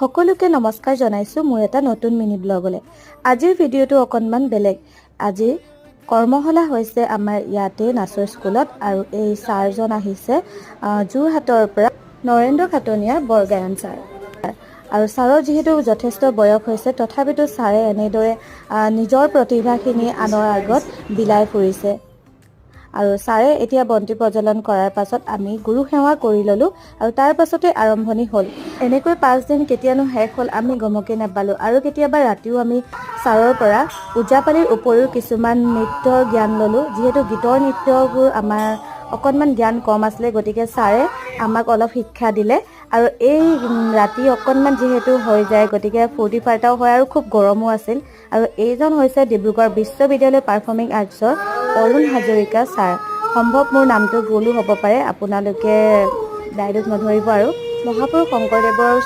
সকলোকে নমস্কাৰ জনাইছোঁ মোৰ এটা নতুন মিনি ব্লগলৈ। আজিৰ ভিডিঅ'টো অকণমান বেলেগ। আজি কৰ্মশালা হৈছে আমাৰ ইয়াতে নাচৰ স্কুলত আৰু এই ছাৰজন আহিছে আহ, যোৰহাটৰ পৰা নৰেন্দ্ৰ খাটনীয়াৰ বৰগায়ন ছাৰ। আৰু ছাৰৰ যিহেতু যথেষ্ট বয়স হৈছে তথাপিতো ছাৰে এনেদৰে নিজৰ প্ৰতিভাখিনি আনৰ আগত বিলাই ফুৰিছে। আৰু ছাৰে এতিয়া বন্তি প্ৰজ্বলন কৰাৰ পাছত আমি গুৰু সেৱা কৰি ল'লোঁ আৰু তাৰ পাছতে আৰম্ভণি হ'ল। এনেকৈ পাঁচদিন কেতিয়ানো শেষ হ'ল আমি গমকে নাপালোঁ। আৰু কেতিয়াবা ৰাতিও আমি ছাৰৰ পৰা ওজাপালিৰ উপৰিও কিছুমান নৃত্যৰ জ্ঞান ল'লোঁ যিহেতু গীতৰ নৃত্যবোৰ আমাৰ অকণমান জ্ঞান কম আছিলে গতিকে ছাৰে আমাক অলপ শিক্ষা দিলে। আৰু এই ৰাতি অকণমান যিহেতু হৈ যায় গতিকে ফূৰ্তি ফাৰ্তাও হয় আৰু খুব গৰমো আছিল। আৰু এইজন হৈছে ডিব্ৰুগড় বিশ্ববিদ্যালয় পাৰফৰ্মিং আৰ্টছৰ অৰুণ হাজৰিকা ছাৰ। সম্ভৱ মোৰ নামটো ভুলো হ'ব পাৰে আপোনালোকে ডাইৰেক্ট নধৰিব আৰু। মহাপুৰুষ শংকৰদেৱৰ